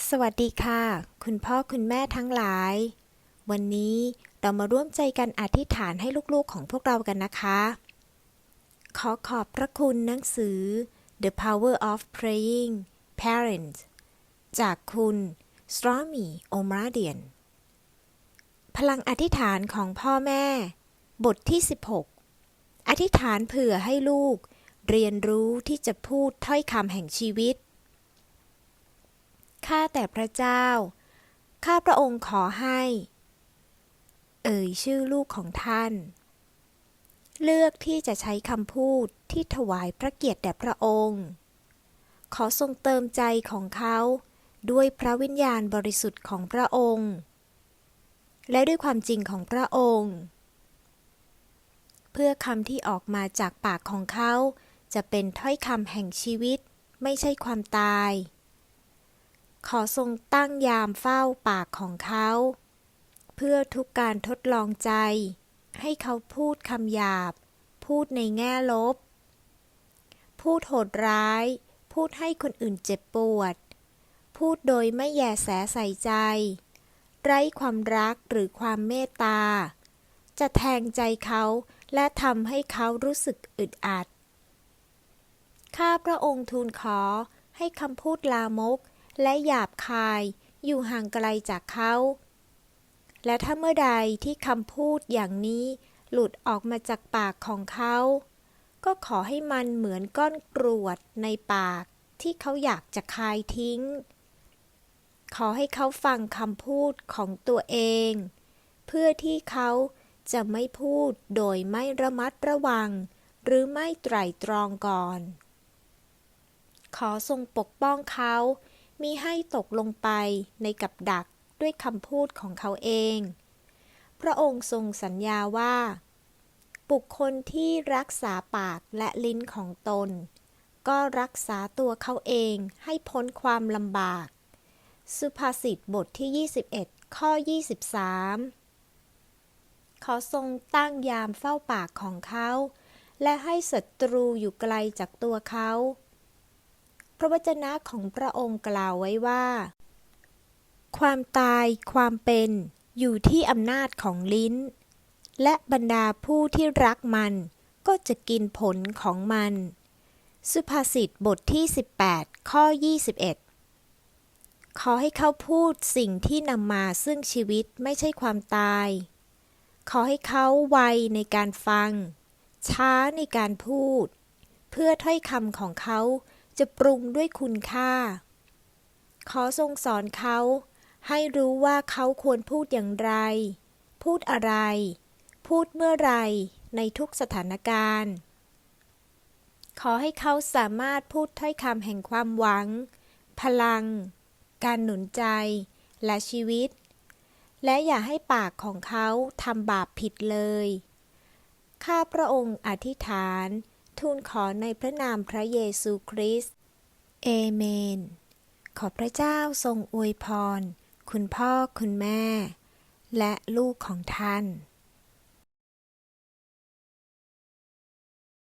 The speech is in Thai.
สวัสดีค่ะ คุณพ่อคุณแม่ทั้งหลาย วันนี้เรามาร่วมใจกันอธิษฐานให้ลูกๆของพวกเรากันนะคะ ขอขอบพระคุณหนังสือ The Power of Praying Parents จากคุณ s t r o m y o m r a d i a n พลังอธิษฐานของพ่อแม่ บทที่ 16 อธิษฐานเผื่อให้ลูก เรียนรู้ที่จะพูดถ้อยคำแห่งชีวิต ข้าแต่พระเจ้า ข้าพระองค์ขอให้ เอ่ยชื่อลูกของท่าน เลือกที่จะใช้คำพูดที่ถวายพระเกียรติแด่พระองค์ ขอทรงเติมใจของเขาด้วยพระวิญญาณบริสุทธิ์ของพระองค์ และด้วยความจริงของพระองค์ เพื่อคำที่ออกมาจากปากของเขาจะเป็นถ้อยคำแห่งชีวิต ไม่ใช่ความตาย ขอทรงตั้งยามเฝ้าปากของเขา เพื่อทุกการทดลองใจ ให้เขาพูดคำหยาบ พูดในแง่ลบ พูดโหดร้าย พูดให้คนอื่นเจ็บปวด พูดโดยไม่แยแสใส่ใจ ไร้ความรักหรือความเมตตา จะแทงใจเขาและทำให้เขารู้สึกอึดอัดข้าพระองค์ทูลขอให้คำพูดลามก และหยาบคายอยู่ห่างไกลจากเขา และถ้าเมื่อใดที่คำพูดอย่างนี้หลุดออกมาจากปากของเขา ก็ขอให้มันเหมือนก้อนกรวดในปากที่เขาอยากจะคายทิ้ง ขอให้เขาฟังคำพูดของตัวเอง เพื่อที่เขาจะไม่พูดโดยไม่ระมัดระวัง หรือไม่ไตร่ตรองก่อน ขอทรงปกป้องเขา มิให้ตกลงไปในกับดักด้วยคำพูดของเขาเอง พระองค์ทรงสัญญาว่า บุคคลที่รักษาปากและลิ้นของตน ก็รักษาตัวเขาเองให้พ้นความลำบาก สุภาษิตบทที่ 21 ข้อ 23 ขอทรงตั้งยามเฝ้าปากของเขา และให้ศัตรูอยู่ไกลจากตัวเขา ระวจนะของพระองค์กล่าวไว้ว่า ความตายความเป็นอยู่ที่อำนาจของลิ้น และบรรดาผู้ที่รักมันก็จะกินผลของมัน สุภาษิตบทที่ 18 ข้อ 21 ขอให้เขาพูดสิ่งที่นำมาซึ่งชีวิตไม่ใช่ความตาย ขอให้เขาไวในการฟัง ช้าในการพูด เพื่อถ้อยคำของเขา จะปรุงด้วยคุณค่า ขอทรงสอนเขา ให้รู้ว่าเขาควรพูดอย่างไร พูดอะไร พูดเมื่อไรในทุกสถานการณ์ ขอให้เขาสามารถพูดถ้อยคำแห่งความหวัง พลัง การหนุนใจ และชีวิต และอย่าให้ปากของเขาทำบาปผิดเลย ข้าพระองค์อธิษฐาน ทูลขอในพระนามพระเยซูคริสต์ เอเมน ขอพระเจ้าทรงอวยพร คุณพ่อคุณแม่ และลูกของท่าน